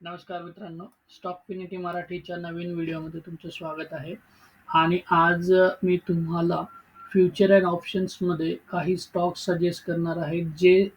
नमस्कार मित्रांनो स्टॉक फिनिटी मराठीच्या नवीन व्हिडिओमध्ये तुमचं स्वागत आहे. आणि आज मी तुम्हाला फ्युचर अँड ऑप्शन्समध्ये काही स्टॉक सजेस्ट करणार आहे जे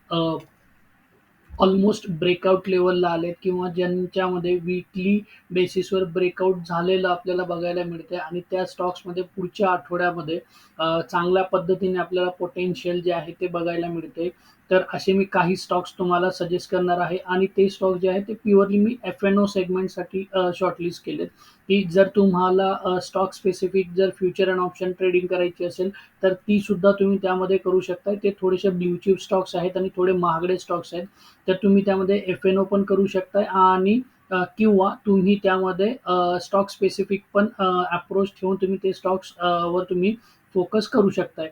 ऑलमोस्ट ब्रेकआउट लेवलला आलेत किंवा ज्यांच्यामध्ये वीकली बेसिसवर ब्रेकआउट झालेलं आपल्याला बघायला मिळते आणि त्या स्टॉक्समध्ये पुढच्या आठवड्यामध्ये चांगल्या पद्धतीने आपल्याला पोटेन्शियल जे आहे ते बघायला मिळते तर असे मी काही स्टॉक्स तुम्हाला सजेस्ट करणार आहे. आणि ते स्टॉक जे आहे ते प्युअरली मी एफ एन ओ सेगमेंटसाठी शॉर्टलिस्ट केलेत. की जर तुम्हाला स्टॉक स्पेसिफिक जर फ्युचर अँड ऑप्शन ट्रेडिंग करायची असेल तर ती सुद्धा तुम्ही त्यामध्ये करू शकता ते थोडेसे ब्ल्यूचिप स्टॉक्स आहेत आणि थोडे महागडे स्टॉक्स आहेत. तर तुम्ही त्यामध्ये एफ एन ओ पण करू शकताय आणि किंवा तुम्ही त्यामध्ये स्टॉक स्पेसिफिक पण अप्रोच ठेवून तुम्ही ते स्टॉक्स वर तुम्ही फोकस करू शकताय.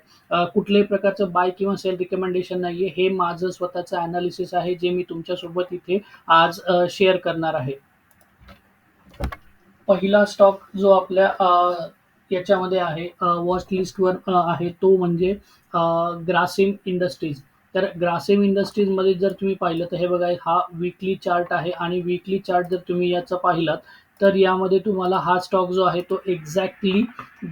कुठल्याही प्रकारचं बाय किंवा सेल रिकमेंडेशन नाहीये. हे माझं स्वतःचं अनालिसिस आहे जे मी तुमच्यासोबत इथे आज शेअर करणार आहे. पहिला स्टॉक जो आपल्या याच्यामध्ये आहे वॉच लिस्टवर आहे तो म्हणजे ग्रासिम इंडस्ट्रीज तर ग्रासिम इंडस्ट्रीजमध्ये जर तुम्ही पाहिलं तर हे बघा हा वीकली चार्ट आहे आणि वीकली चार्ट जर तुम्ही याचा पाहिलात तर यामध्ये तुम्हाला हा स्टॉक जो आहे तो एक्झॅक्टली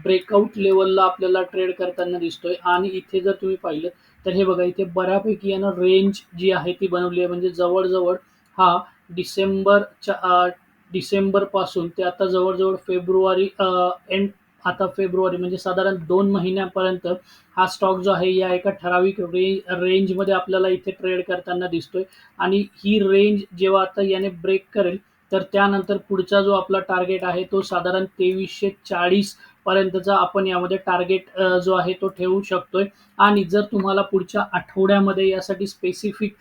ब्रेकआउट लेवलला आपल्याला ट्रेड करताना दिसतोय. आणि इथे जर तुम्ही पाहिलं तर हे बघा इथे बऱ्यापैकी यानं रेंज जी आहे ती बनवली आहे. म्हणजे जवळजवळ हा डिसेंबरच्या डिसेंबरपासून ते आता जवळजवळ फेब्रुवारी एंड आता फेब्रुवारी म्हणजे साधारण दोन महिन्यापर्यंत हा स्टॉक जो आहे या एका ठराविक रेंज रेंजमध्ये आपल्याला इथे ट्रेड करताना दिसतोय. आणि ही रेंज जेव्हा आता याने ब्रेक करेल तर त्यानंतर पुढचा जो आपला टार्गेट आहे तो साधारण तेवीसशे चाळीस पर्यंतचा आपण यामध्ये टार्गेट जो आहे तो ठेवू शकतोय. आणि जर तुम्हाला पुढच्या आठवड्यामध्ये यासाठी स्पेसिफिक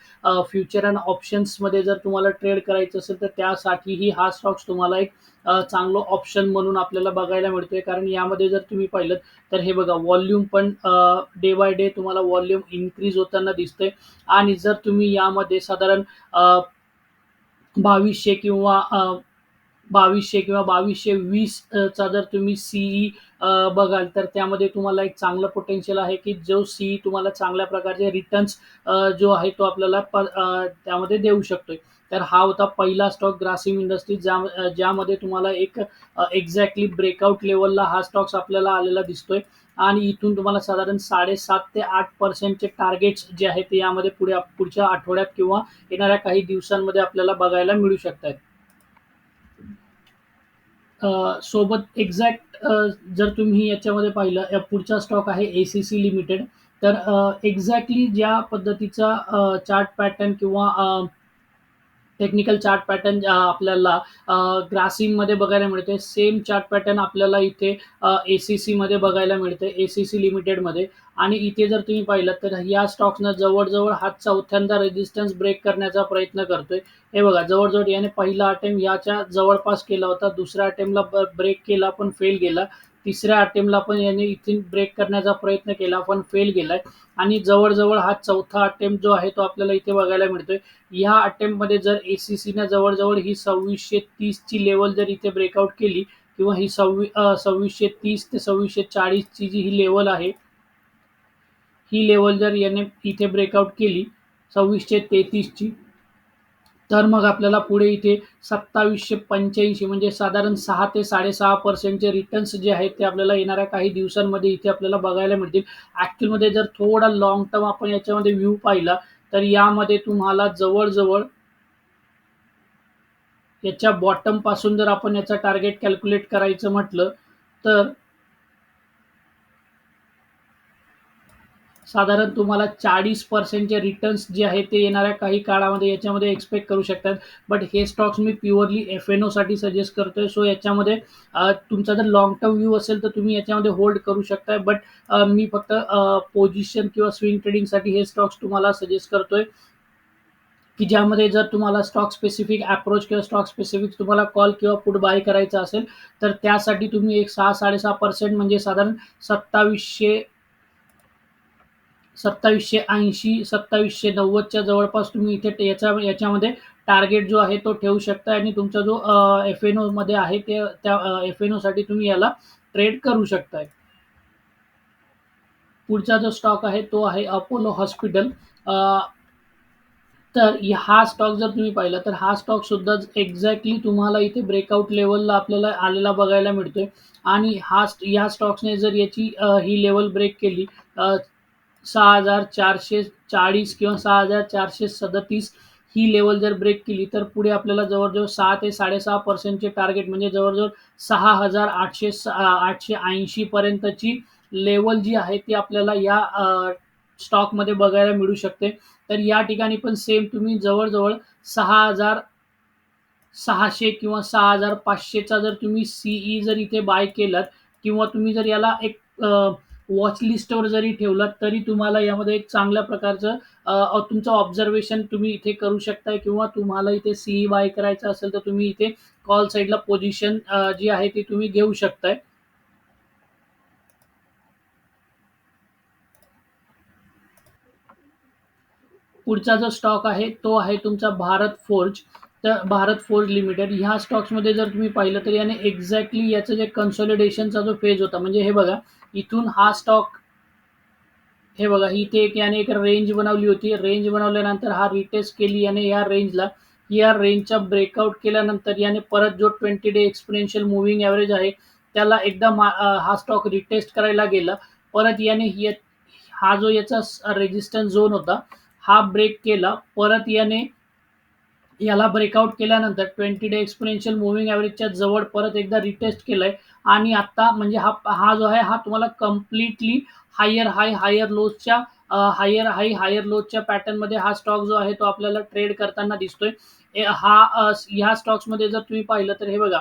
फ्युचर अँड ऑप्शन्समध्ये जर तुम्हाला ट्रेड करायचं असेल तर त्यासाठीही हा स्टॉक्स तुम्हाला एक चांगलं ऑप्शन म्हणून आपल्याला बघायला मिळतोय. कारण यामध्ये जर तुम्ही पाहिलं तर हे बघा वॉल्यूम पण डे बाय डे तुम्हाला वॉल्यूम इन्क्रीज होताना दिसतंय. आणि जर तुम्ही यामध्ये साधारण बावीसशे किंवा बावीसशे किंवा बावीसशे वीस चा जर तुम्ही सीई बघाल तर त्यामध्ये तुम्हाला एक चांगलं पोटेन्शियल आहे की जो सीई तुम्हाला चांगल्या प्रकारचे रिटर्न्स जो आहे तो आपल्याला प त्यामध्ये देऊ शकतोय. तर हा होता पहिला स्टॉक ग्रासिम इंडस्ट्रीज ज्या ज्यामध्ये तुम्हाला एक एक्झॅक्टली ब्रेकआउट लेवलला हा स्टॉक्स आपल्याला आलेला दिसतोय आणि इथून तुम्हाला साधारण 7.5 ते आठ पर्सेंटचे टार्गेट्स जे आहेत ते यामध्ये पुढे पुढच्या आठवड्यात किंवा येणाऱ्या काही दिवसांमध्ये आपल्याला बघायला मिळू शकतात सोबत एक्झॅक्ट जर तुम्ही याच्यामध्ये पाहिलं पुढचा स्टॉक आहे ए-सी-सी लिमिटेड. तर एक्झॅक्टली ज्या पद्धतीचा चार्ट पॅटर्न किंवा टेक्निकल चार्ट पॅटर्न आपल्याला अ, ग्रासिममध्ये बघायला मिळते. सेम चार्ट पॅटर्न आपल्याला इथे ए-सी-सीमध्ये बघायला मिळते, ए-सी-सी लिमिटेडमध्ये आणि इथे जर तुम्ही पाहिलं तर या स्टॉक्सनं जवळ-जवळ हा चौथ्यांदा रेजिस्टन्स ब्रेक करण्याचा प्रयत्न करतोय. हे बघा जवळजवळ याने पहिला अटेम्प्ट याच्या जवळपास केला होता. दुसऱ्या अटेम्प्टला ब्रेक केला पण फेल गेला. तिसऱ्या अटेम्पला पण याने इथून ब्रेक करण्याचा प्रयत्न केला पण फेल गेलाय आणि जवळजवळ हा चौथा अटेम्प्ट जो आहे तो आपल्याला इथे बघायला मिळतोय. या अटेम्प्टमध्ये जर ए-सी-सीनं जवळजवळ ही सव्वीसशे तीसची लेवल जर इथे ब्रेकआउट केली किंवा ही सव्वी सव्वीसशे तीस ते सव्वीसशे चाळीसची जी ही लेवल आहे ही लेवल जर याने इथे ब्रेकआउट केली सव्वीसशे तेहतीसची तर मग आपल्याला पुढे इथे 2785 म्हणजे साधारण सहा ते साडेसहा पर्सेंटचे रिटर्न्स जे आहेत ते आपल्याला येणाऱ्या काही दिवसांमध्ये इथे आपल्याला बघायला मिळतील. ॲक्च्युअलमध्ये जर थोडा लाँग टर्म आपण याच्यामध्ये व्ह्यू पाहिला तर यामध्ये तुम्हाला जवळजवळ याच्या बॉटमपासून जर आपण याचा टार्गेट कॅल्क्युलेट करायचं म्हटलं तर साधारण तुम्हाला चाळीस पर्सेंटचे रिटर्न्स जे आहेत ते येणाऱ्या काही काळामध्ये याच्यामध्ये एक्सपेक्ट करू शकतात. बट हे स्टॉक्स मी प्युअरली एफ-एन-ओसाठी सजेस्ट करतोय. सो याच्यामध्ये तुमचा जर लाँग टर्म व्ह्यू असेल तर तुम्ही याच्यामध्ये होल्ड करू शकताय. बट मी फक्त पोझिशन किंवा स्विंग ट्रेडिंगसाठी हे स्टॉक्स तुम्हाला सजेस्ट करतोय. की ज्यामध्ये जर तुम्हाला स्टॉक स्पेसिफिक अप्रोच किंवा स्टॉक स्पेसिफिक तुम्हाला कॉल किंवा पुट बाय करायचा असेल, तर त्यासाठी तुम्ही एक 6-6.5% म्हणजे साधारण सत्तावीसशे सत्तावीसशे ऐंशी सत्तावीसशे नव्वदच्या जवळपास तुम्ही इथे याच्या याच्यामध्ये टार्गेट जो आहे तो ठेवू शकता आणि तुमचा जो एफ-एन-ओमध्ये आहे ते त्या एफ-एन-ओसाठी तुम्ही याला ट्रेड करू शकताय. पुढचा जो स्टॉक आहे तो आहे अपोलो हॉस्पिटल. तर हा स्टॉक जर तुम्ही पाहिला तर हा स्टॉक सुद्धा एक्झॅक्टली तुम्हाला इथे ब्रेकआउट लेवलला आपल्याला आलेला बघायला मिळतोय आणि हा या स्टॉक्सने जर याची ही लेवल ब्रेक केली सहा हजार चारशे चाळीस किंवा सहा हजार चारशे सदतीस ही लेवल जर ब्रेक केली तर पुढे आपल्याला जवळजवळ सहा ते साडेसहा पर्सेंटचे टार्गेट म्हणजे जवळजवळ सहा हजार आठशे आठशे ऐंशी पर्यंतची लेवल जी आहे ती आपल्याला या स्टॉकमध्ये बघायला मिळू शकते. तर या ठिकाणी पण सेम तुम्ही जवळजवळ सहा हजार सहाशे किंवा सहा हजार पाचशेचा जर तुम्ही सीई जर इथे बाय केलात किंवा तुम्ही जर याला एक वॉच लिस्टवर जरी ठेवलात तरी तुम्हाला यामध्ये एक चांगल्या प्रकारचं तुमचं ऑब्झर्वेशन तुम्ही इथे करू शकताय किंवा तुम्हाला इथे सीई बाय करायचं असेल तर तुम्ही इथे कॉल साईडला पोझिशन जी आहे ती तुम्ही घेऊ शकताय. पुढचा जो स्टॉक आहे तो आहे तुमचा भारत फोर्ज तर भारत फोर्ज लिमिटेड ह्या स्टॉक्समध्ये जर तुम्ही पाहिलं तर याने एक्झॅक्टली याचं जे कन्सॉलिडेशनचा जो फेज होता म्हणजे हे बघा इथून हा स्टॉक हे बघा इथे एक याने एक रेंज बनवली होती. रेंज बनवल्यानंतर हा रिटेस्ट केली याने या रेंजला या रेंजचा ब्रेकआउट केल्यानंतर याने परत जो twenty day experiential moving average आहे त्याला एकदा हा स्टॉक रिटेस्ट करायला गेला. परत याने हा जो याचा रेजिस्टन्स झोन होता हा ब्रेक केला. परत याने याला ब्रेकआउट केल्यानंतर ट्वेंटी डे एक्सपिरियन्शियल मुव्हिंग ॲव्हरेजच्या जवळ परत एकदा रिटेस्ट केलाय. आणि आता म्हणजे हा हा जो आहे हा तुम्हाला कम्प्लिटली हायर हाय हायर लोजच्या हायर हाय हायर लोजच्या पॅटर्नमध्ये हा स्टॉक जो आहे तो आपल्याला ट्रेड करताना दिसतोय. हा ह्या स्टॉक्समध्ये जर तुम्ही पाहिलं तर हे बघा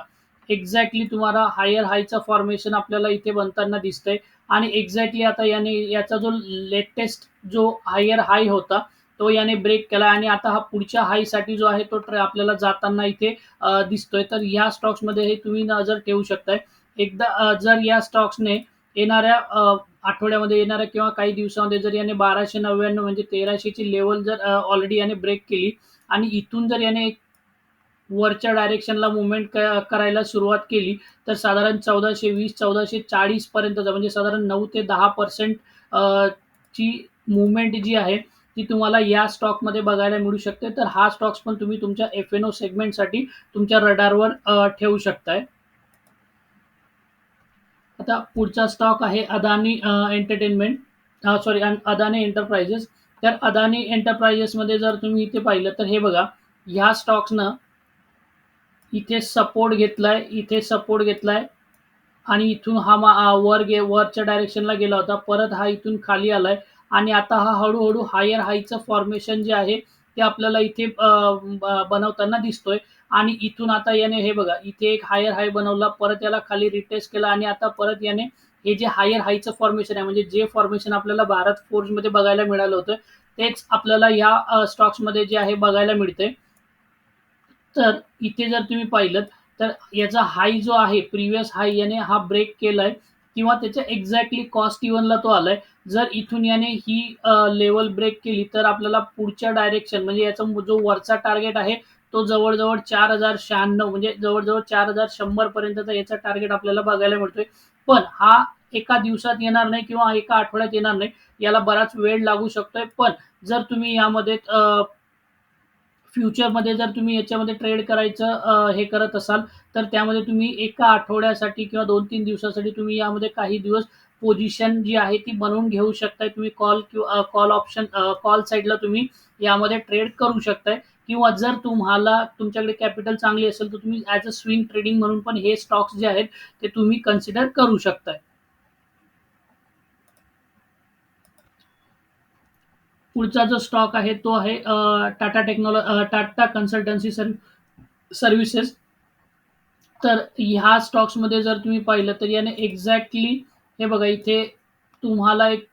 एक्झॅक्टली तुम्हाला हायर हायचं फॉर्मेशन आपल्याला इथे बनताना दिसतंय. आणि एक्झॅक्टली आता याने याचा जो लेटेस्ट जो हायर हाय होता तो याने ब्रेक केला. आणि आता हा पुढच्या हायसाठी जो आहे तो ट्रे आपल्याला जाताना इथे दिसतोय. तर ह्या स्टॉक्समध्ये हे तुम्ही नजर ठेवू शकताय एकदा जर या स्टॉक्सने येणाऱ्या आठवड्यामध्ये येणाऱ्या किंवा काही दिवसामध्ये जर याने बाराशे नव्याण्णव म्हणजे तेराशेची लेवल जर ऑलरेडी याने ब्रेक केली आणि इथून जर याने वरच्या डायरेक्शनला मुवमेंट करायला सुरुवात केली तर साधारण चौदाशे वीस चौदाशे चाळीस पर्यंतचा म्हणजे साधारण नऊ ते दहा पर्सेंट ची मुवमेंट जी आहे ती तुम्हाला या स्टॉकमध्ये बघायला मिळू शकते. तर हा स्टॉक्स पण तुम्ही तुमच्या एफ एन ओ सेगमेंटसाठी तुमच्या रडारवर ठेवू शकताय. आता पुढचा स्टॉक आहे Adani entertainment sorry Adani enterprises तर अदानी एंटरप्राइजेसमध्ये जर तुम्ही इथे पाहिलं तर हे बघा ह्या स्टॉक्सनं इथे सपोर्ट घेतलाय इथे सपोर्ट घेतलाय. आणि इथून हा वर गे वरच्या डायरेक्शनला गेला होता परत हा इथून खाली आलाय. आणि आता हा हळूहळू हायर हायचं फॉर्मेशन जे आहे ते आपल्याला इथे बनवताना दिसतोय. आणि इथून आता याने हे बघा इथे एक हायर हाय बनवला परत याला खाली रिटेस्ट केला आणि आता परत याने हे जे हायर हायचं फॉर्मेशन आहे म्हणजे जे फॉर्मेशन आपल्याला भारत फोर्समध्ये बघायला मिळालं होतं तेच आपल्याला या स्टॉक्समध्ये जे आहे बघायला मिळते तर इथे जर तुम्ही पाहिलं तर याचा हाय जो आहे प्रिव्हियस हाय याने हा ब्रेक केलाय किंवा त्याच्या एक्झॅक्टली कॉस्ट इव्हनला तो आलाय. जर इथून याने ही लेवल ब्रेक केली तर आपल्याला पुढच्या डायरेक्शन म्हणजे याचा जो वरचा टार्गेट आहे तो जवळजवळ चार हजार शहाण्णव म्हणजे जवळजवळ चार हजार शंभर पर्यंतचा याचा टार्गेट आपल्याला बघायला मिळतोय. पण हा एका दिवसात येणार नाही किंवा एका आठवड्यात येणार नाही याला बराच वेळ लागू शकतोय. पण जर तुम्ही यामध्ये फ्युचरमध्ये जर तुम्ही याच्यामध्ये ट्रेड करायचं हे करत असाल तर त्यामध्ये तुम्ही एका आठवड्यासाठी किंवा दोन तीन दिवसासाठी तुम्ही यामध्ये काही दिवस पोझिशन जी आहे ती बनवून घेऊ शकताय. तुम्ही कॉल किंवा कॉल ऑप्शन कॉल साईडला तुम्ही यामध्ये ट्रेड करू शकताय. किंवा जर तुम्हाला तुमच्याकडे कॅपिटल चांगली असेल तर तुम्ही ॲज अ स्विंग ट्रेडिंग म्हणून पण हे स्टॉक्स जे आहेत ते तुम्ही कन्सिडर करू शकताय. पुढचा जो स्टॉक आहे तो आहे Tata technology Tata consultancy services तर ह्या स्टॉक्समध्ये जर तुम्ही पाहिलं तर याने एक्झॅक्टली हे बघा इथे तुम्हाला एक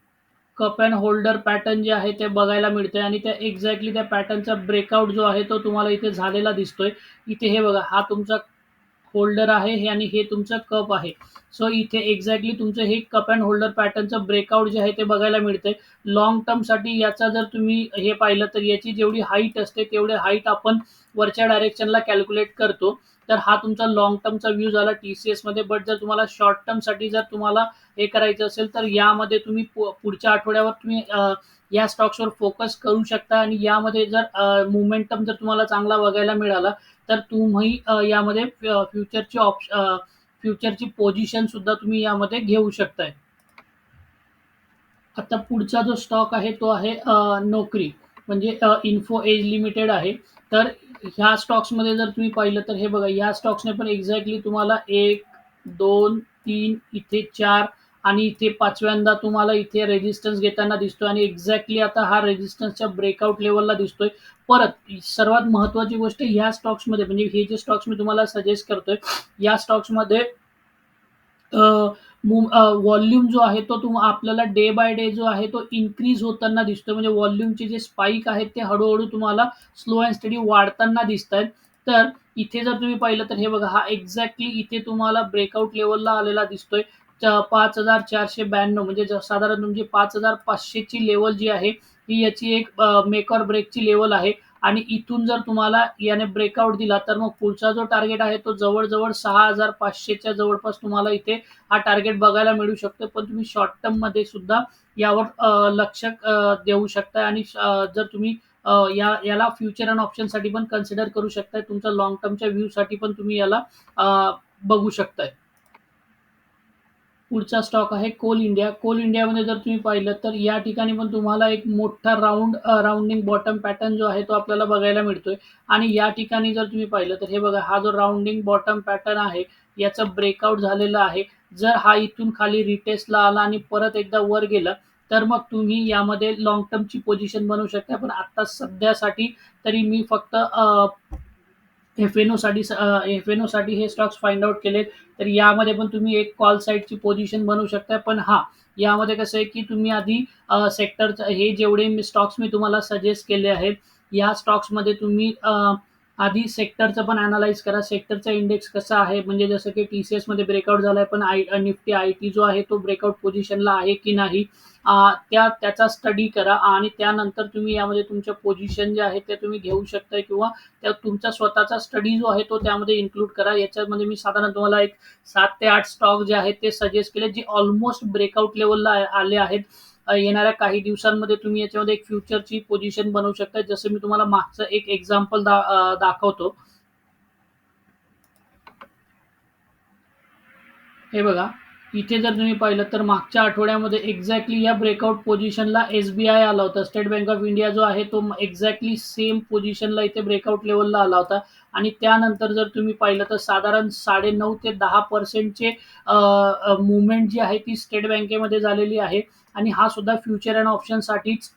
कप अँड होल्डर पॅटर्न जे आहे ते बघायला मिळते आणि त्या एक्झॅक्टली त्या पॅटर्नचा ब्रेकआउट जो आहे तो तुम्हाला इथे झालेला दिसतोय. इथे हे बघा हा तुमचा होल्डर आहे हे आणि हे तुमचं कप आहे. सो इथे एक्झॅक्टली तुमचं हे कप अँड होल्डर पॅटर्नचं ब्रेकआउट जे आहे ते बघायला मिळतंय. लॉंग टर्मसाठी याचा जर तुम्ही हे पाहिलं तर याची जेवढी हाईट असते तेवढे हाईट आपण वरच्या डायरेक्शनला कॅल्क्युलेट करतो. तर हा तुमचा लॉंग टर्मचा व्ह्यू झाला टी सी एसमध्ये बट जर तुम्हाला शॉर्ट टर्मसाठी जर तुम्हाला हे करायचं असेल तर यामध्ये तुम्ही पुढच्या आठवड्यावर तुम्ही या स्टॉक्सवर फोकस करू शकता आणि यामध्ये जर मुवमेंटम जर तुम्हाला चांगला बघायला मिळाला तर तुम्ही यामध्ये फ्युचरची ऑप्शन फ्युचरची पोझिशन सुद्धा तुम्ही यामध्ये घेऊ शकताय. आता पुढचा जो स्टॉक आहे तो आहे नोकरी. म्हणजे इन्फो एज लिमिटेड आहे. तर ह्या स्टॉक्समध्ये जर तुम्ही पाहिलं तर हे बघा या स्टॉक्सने पण एक्झॅक्टली तुम्हाला एक दोन तीन इथे चार आणि इथे पाचव्यांदा तुम्हाला इथे रेजिस्टन्स घेताना दिसतोय आणि एक्झॅक्टली आता हा रेजिस्टन्सच्या ब्रेकआउट लेवलला दिसतोय. परत सर्वात महत्वाची गोष्ट ह्या स्टॉक्समध्ये म्हणजे हे जे स्टॉक्स मी तुम्हाला सजेस्ट करतोय या स्टॉक्समध्ये व्हॉल्यूम जो आहे तो तुम आपल्याला डे बाय डे जो आहे तो इन्क्रीज होताना दिसतोय. म्हणजे व्हॉल्यूमचे जे स्पाईक आहेत ते हळूहळू तुम्हाला स्लो अँड स्टडी वाढताना दिसत आहेत तर इथे जर तुम्ही पाहिलं तर हे बघा हा एक्झॅक्टली इथे तुम्हाला ब्रेकआउट लेवलला आलेला दिसतोय. पाच हजार चारशे ब्याण्णव म्हणजे साधारण तुमची पाच हजार पाचशेची लेवल जी आहे ही याची एक मेक ऑर ब्रेकची लेवल आहे. आणि इथून जर तुम्हाला याने ब्रेकआउट दिला तर मग पुढचा जो टार्गेट आहे तो जवळजवळ सहा हजार पाचशेच्या जवळपास तुम्हाला इथे हा टार्गेट बघायला मिळू शकतो पण तुम्ही शॉर्ट टर्ममध्ये सुद्धा यावर लक्ष देऊ शकता आणि जर तुम्ही या याला फ्युचर अँड ऑप्शनसाठी पण कन्सिडर करू शकताय तुमच्या लॉंग टर्मच्या व्ह्यूसाठी पण तुम्ही याला बघू शकताय. पुढचा स्टॉक आहे कोल इंडिया कोल इंडियामध्ये जर तुम्ही पाहिलं तर या ठिकाणी पण तुम्हाला एक मोठा राऊंड राऊंडिंग बॉटम पॅटर्न जो आहे तो आपल्याला बघायला मिळतोय. आणि या ठिकाणी जर तुम्ही पाहिलं तर हे बघा हा जो राऊंडिंग बॉटम पॅटर्न आहे याचं ब्रेकआउट झालेलं आहे. जर हा इथून खाली रिटेस्टला आला आणि परत एकदा वर गेला तर मग तुम्ही यामध्ये लॉंग टर्मची पोझिशन बनवू शकता. पण आत्ता सध्यासाठी तरी मी फक्त एफ एन ओसाठी एफ एन ओसाठी हे स्टॉक्स फाइंड आउट केलेत तर यामध्ये पण तुम्ही एक कॉल साईडची पोझिशन बनवू शकता पण हा यामध्ये कसं आहे की तुम्ही आधी सेक्टरचं हे जेवढे मी स्टॉक्स मी तुम्हाला सजेस्ट केले आहेत या स्टॉक्समध्ये तुम्ही आधी सेक्टरचं पण अनालाइज करा. सेक्टरचा इंडेक्स कसा आहे? म्हणजे जसं की टी सी एसमध्ये ब्रेकआउट झाला आहे पण आय निफ्टी आय टी जो आहे तो ब्रेकआउट पोझिशनला आहे की नाही? त्या त्याचा स्टडी करा आणि त्यानंतर तुम्ही यामध्ये तुमच्या पोझिशन जे आहे ते तुम्ही घेऊ शकता किंवा त्या तुमचा स्वतःचा स्टडी जो आहे तो त्यामध्ये इन्क्लूड करा. याच्यामध्ये मी साधारण तुम्हाला एक सात ते आठ स्टॉक जे आहेत ते सजेस्ट केले जे ऑलमोस्ट ब्रेकआउट लेवलला आले आहेत. येणाऱ्या काही दिवसांमध्ये तुम्ही याच्यामध्ये एक फ्युचरची पोझिशन बनवू शकता. जसं मी तुम्हाला मागचं एक एक्झाम्पल दा दाखवतो. हे बघा. इथे जर तुम्ही पाहिलं तर मागच्या आठवड्यामध्ये एक्झॅक्टली या ब्रेकआउट पोझिशनला एस बी आय आला होता. स्टेट बँक ऑफ इंडिया जो आहे तो एक्झॅक्टली सेम पोझिशनला इथे ब्रेकआउट लेवलला आला होता. आणि त्यानंतर जर तुम्ही पाहिलं तर साधारण साडे नऊ ते दहा पर्सेंटचे मुवमेंट जी आहे ती स्टेट बँकेमध्ये झालेली आहे. आणि हा सुद्धा फ्युचर अँड ऑप्शनसाठीच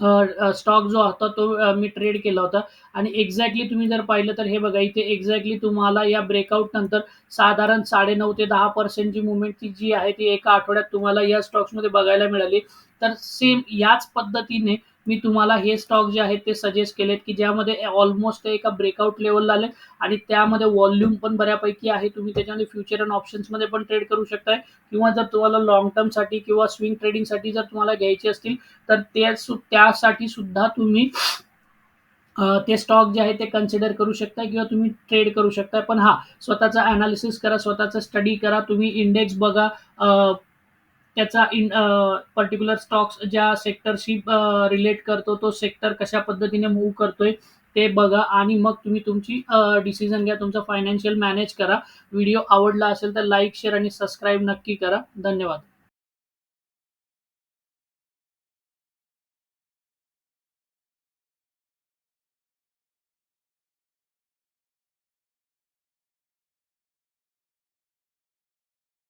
स्टॉक जो होता तो मी ट्रेड केला होता. आणि एक्झॅक्टली तुम्ही जर पाहिलं तर हे बघा इथे एक्झॅक्टली तुम्हाला या ब्रेकआउट नंतर साधारण साडे नऊ ते दहा पर्सेंटची मुवमेंट जी आहे ती एका आठवड्यात तुम्हाला या स्टॉक्समध्ये बघायला मिळाली. तर सेम याच पद्धतीने मी तुम्हाला हे स्टॉक जे आहेत ते सजेस्ट केलेत की ज्यामध्ये ऑलमोस्ट एका ब्रेकआउट लेवलला आले आणि त्यामध्ये व्हॉल्यूम पण बऱ्यापैकी आहे. तुम्ही त्याच्यामध्ये फ्युचर अँड ऑप्शन्समध्ये पण ट्रेड करू शकताय. किंवा जर तुम्हाला लॉंग टर्मसाठी किंवा स्विंग ट्रेडिंगसाठी जर तुम्हाला घ्यायचे असतील तर ते त्यासाठी सुद्धा तुम्ही ते स्टॉक जे आहे ते कन्सिडर करू शकता किंवा तुम्ही ट्रेड करू शकता पण हा स्वतःचा अनालिसिस करा स्वतःचा स्टडी करा. तुम्ही इंडेक्स बघा. त्याचा इन पर्टिक्युलर स्टॉक्स ज्या सेक्टरशी रिलेट करतो तो सेक्टर कशा पद्धतीने मूव्ह करतोय ते बघा. आणि मग तुम्ही तुमची डिसिजन घ्या. तुमचं फायनान्शियल मॅनेज करा. व्हिडिओ आवडला असेल तर लाईक शेअर आणि सबस्क्राईब नक्की करा. धन्यवाद.